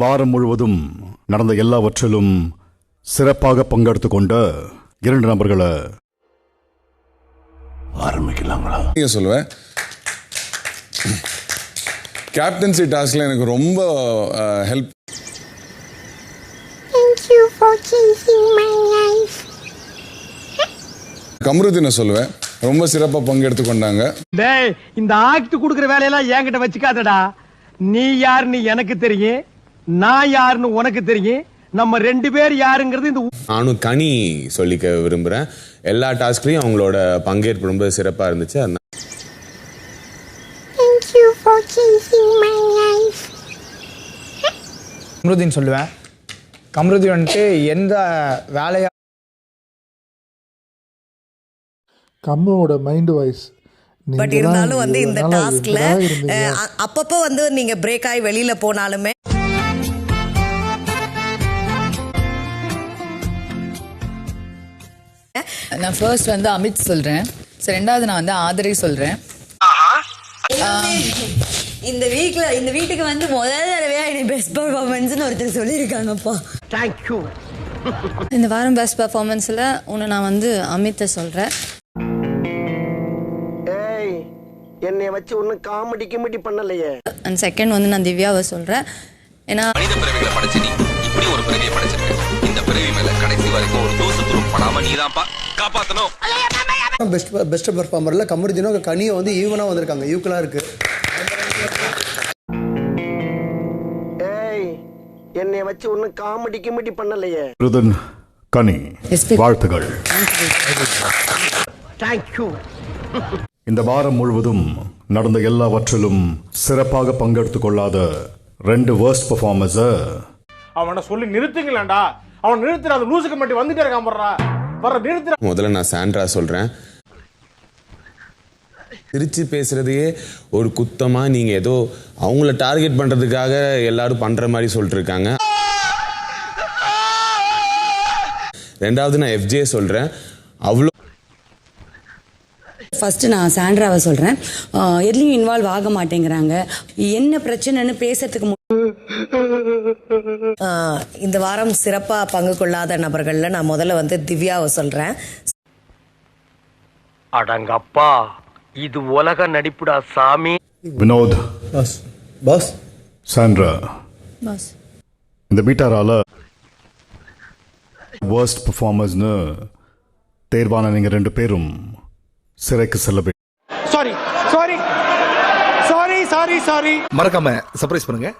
வாரம் முழுவதும் நடந்த எல்லாவற்றிலும் சிறப்பாக பங்கெடுத்து கொண்ட இரண்டு நபர்களை ஆரம்பிக்கலாங்களா? நீங்க சொல்லுவேன். கேப்டன்சி டாஸ்க்ல எனக்கு ரொம்ப ஹெல்ப். கமருதீனை சொல்லுவேன். ரொம்ப சிறப்பாக பங்கெடுத்து கொண்டாங்க. டேய் இந்த ஆக்ட் குடுக்குற வேலையெல்லாம் என்கிட்ட வச்சுக்காதடா. நீ யாருன்னு எனக்கு தெரியும். நான் யாருன்னு உனக்கு தெரியும். நம்ம ரெண்டு பேர் யாருங்கிறது இந்த நானும் கனி சொல்லிக்க விரும்புகிறேன் எல்லா டாஸ்க்லையும் அவங்களோட பங்கேற்பு ரொம்ப சிறப்பாக இருந்துச்சு. அதனால Thank you for changing my life. Kamrudeen சொல்லுவேன். கம்ருதீன் வந்துட்டு எந்த வேலையா கம்முவோட மைண்ட் வாய்ஸ் பட் இருந்தாலும் வந்து இந்த டாஸ்க்ல அப்பப்போ வந்து நீங்க பிரேக் ஆகி வெளியில போனாலுமே நான் ஃபர்ஸ்ட் வந்து அமித் சொல்றேன். ஸோ ரெண்டாவது நான் வந்து ஆதரை சொல்றேன். இந்த வீக்ல இந்த வீட்டுக்கு வந்து முதல் தடவையா எனக்கு பெஸ்ட் பர்ஃபார்மன்ஸ்னு ஒருத்தர் சொல்லியிருக்காங்கப்பா. தேங்க்யூ இந்த வாரம் பெஸ்ட் பர்ஃபார்மன்ஸில் ஒன்று நான் வந்து அமித்தை சொல்கிறேன் ஏய் என்னை வச்சு ஒன்னும் காமெடி கிமெடி பண்ணலையே. அண்ட் செகண்ட் வந்து நான் திவ்யாவை சொல்கிறேன் ஏன்னா மனித பிறவிகளை படைச்சு நீ. இப்படி ஒரு பிறவியை படைச்சிருக்க. நீதான்ப்பா. காப்பாத்தணும். பெஸ்ட் பெஸ்ட் பெர்ஃபார்மரில் கமருதீனும் கனியும் வந்து ஈவனாக வந்திருக்காங்க. ஈக்குவலாக இருக்கு. ஏய் என்னை வச்சு ஒன்னும் காமெடி கிமெடி பண்ணலையே. ருதன் கனி வாழ்த்துகள். தேங்க்யூ இந்த வாரம் முழுவதும் நடந்த எல்லாவற்றிலும் சிறப்பாக பங்கெடுத்து கொள்ளாத ரெண்டு வேர்ஸ்ட் பெர்ஃபார்மர்ஸை அவனை சொல்லி நிறுத்துங்களேன்டா. அவன் நிறுத்துற அந்த லூசுக்கு மட்டும் வந்துட்டே இருக்கான் போடுறா. முதல்ல நான் சாண்ட்ரா சொல்கிறேன் திருச்சி பேசுறதையே ஒரு குத்தமா நீங்க ஏதோ அவங்கள டார்கெட் பண்றதுக்காக எல்லாரும் பண்ற மாதிரி சொல்லிட்டு இருக்காங்க ரெண்டாவது நான் எஃப்ஜே சொல்றேன். அவ்வளோ ஃபர்ஸ்ட் நான் சாண்ட்ராவை சொல்றேன். ஆஹ் எதுலயும் இன்வால்வ் ஆக மாட்டேங்கிறாங்க. என்ன பிரச்சனைன்னு பேசுறதுக்கு இந்த வாரம் சிறப்பா பங்கு கொள்ளாத நபர்கள்ல நான் முதல்ல வந்து திவ்யாவை சொல்றேன். அடங்கப்பா இது உலக நடிப்புடா சாமி. Vinod boss. Boss. Sandra. Boss. இந்த பீட்டாரால வேர்ஸ்ட் பெர்ஃபார்மர்ஸ்னு தேர்வான நீங்க ரெண்டு பேரும் சிறைக்கு செல்ல sorry sorry sorry sorry sorry மறக்காம சர்ப்ரைஸ் பண்ணுங்க.